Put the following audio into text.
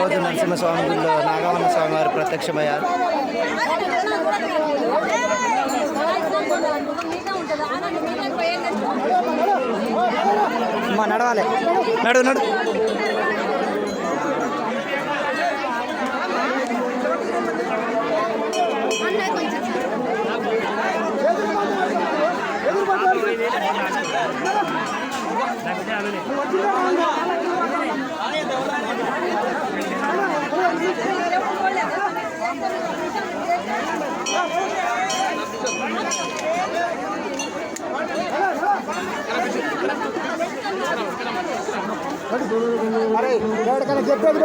ఈరోజు నరసింహస్వామి గుడిలో నాగవన్న స్వామి వారు ప్రత్యక్షమయ్యారు నడవాలి. నడు నడు. అరే ఎక్కడికైనా చెప్పేది